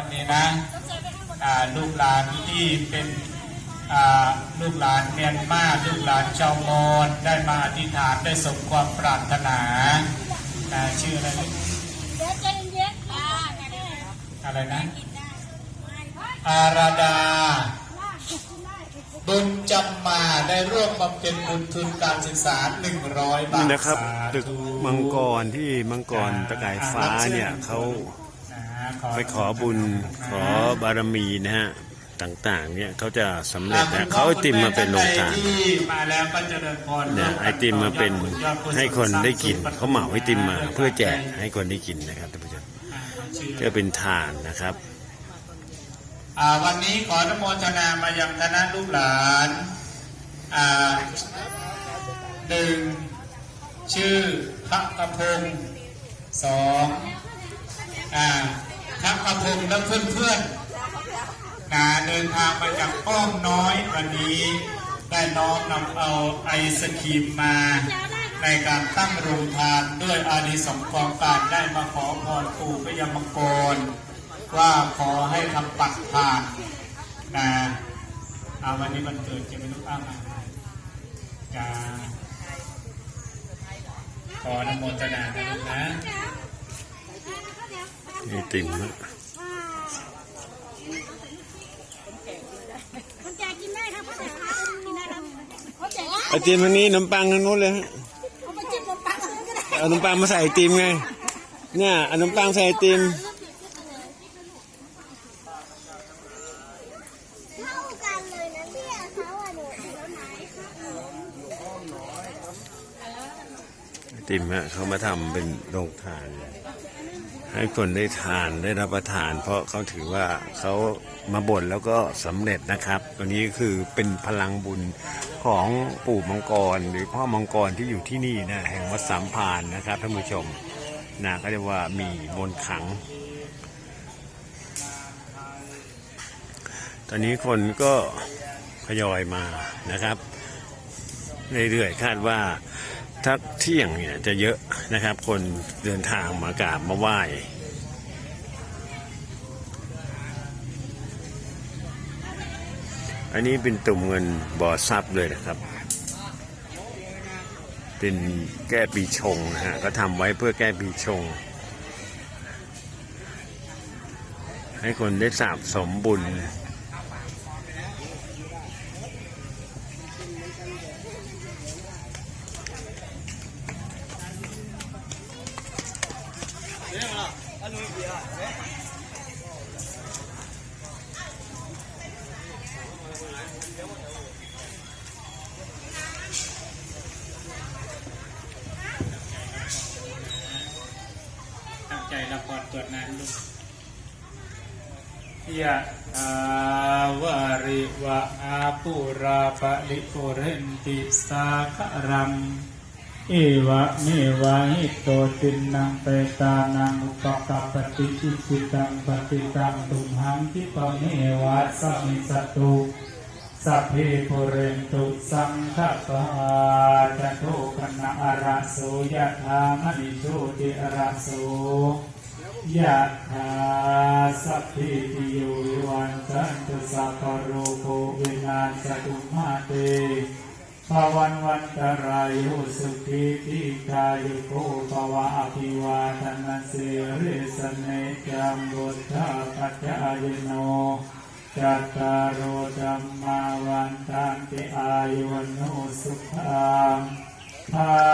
วันนี้นะลูกหลานที่เป็นลูกหลานเมียนมาลูกหลานชาวมอญได้มาอธิษฐานได้สมความปรารถนาอ่ชื่ออะไรนะเดี๋ยวใจเย็นอะไรนะ อาราดา บุญจำมาได้ร่วมมาเป็นบุญทุนการศึกษา 100 บานี่ทนะครับตึกมังกรที่มังกรตะไก่ฟ้าเนี่ยเขา ไปขอบุญขอบารมีนะฮะต่างๆ เนี่ยเขาจะสำเร็จนะเขาเอาไอติมมาเป็นโรงทานที่มาแล้วก็เจริญพรเนี่ยไอติมมาเป็นให้คนได้กินเขาเหมาไอติมมาเพื่อแจกให้คนได้กินนะครับท่านผู้ชมอ่าชื่อก็เป็นทานนะครับอ่าวันนี้ขออนุโมทนามายังคณะลูกหลานอ่าหนึ่งชื่อพระกระพงศ์สองอ่า พระกระพงศ์และเพื่อนๆนะเดินทางมาจากป้อมน้อยวันนี้ได้น้อมนำเอาไอศครีมมา ในการตั้งโรงทานด้วยอานิสงส์ของการได้มาขอพรปู่พยมังกรว่าขอให้ทำปัดผ่านนะเอาวันนี้มันเกิดจะไม่รู้อ้างอะไรจะขออนุโมทนานะนะ ไอติมนะคนแก่กินได้ครับคนแก่กินได้ครับคนแก่ไอติมทางนี้ขนมปังทางนู้นเลยฮะเอาไปจิ้มนมปังอันนั้นก็ได้เอาขนมปังมาใส่ไอติมไง เนี่ยเอาขนมปังใส่ไอติมเท่ากันเลยนะเนี่ยเขาอะหนูเดี๋ยวไหนไอติมฮะเขามาทำเป็นโรงทาน ให้คนได้ทานได้รับประทาน เพราะเขาถือว่าเขามาบ่นแล้วก็สำเร็จนะครับตัวนี้คือเป็นพลังบุญของปู่มังกร หรือพ่อมังกรที่อยู่ที่นี่นะแห่งวัดสามพานนะครับท่านผู้ชมนะก็เรียกว่ามีมนขัง ตอนนี้คนก็ทยอยมานะครับ เรื่อยๆคาดว่า ถ้าเที่ยงเนี่ยจะเยอะนะครับ คนเดินทางมากราบมาไหว้อันนี้เป็นตุ่มเงินบ่อทรัพย์เลยนะครับ เป็นแก้ปีชงนะฮะก็ทำไว้เพื่อแก้ปีชง ให้คนได้สาบสมบุญ ละครตรวจงานลูกยะอาวาริวะอาปุราปะลิโกเรนติสาครัง เอวะเมวะหิโตตินังเปตานังอุปกัปปติจิตตังปฏิตังตุมหังทิปะเมวะสัมมิสตุ สัพเพปุเรนตุสังฆปาจันโทปนะอระโสยะธามณิโชติอระโสยะธาสัพพิติโยวิวันจันตุสัพพโรโควินาศตุมาเตภวันวันตรายโยสุขีติกายุโกภวะอภิวาทนาเสริสเนจัมบุตตาปัจจายโน จัตตารโอธรรมาวันตันติอายุวันโนสุขังภา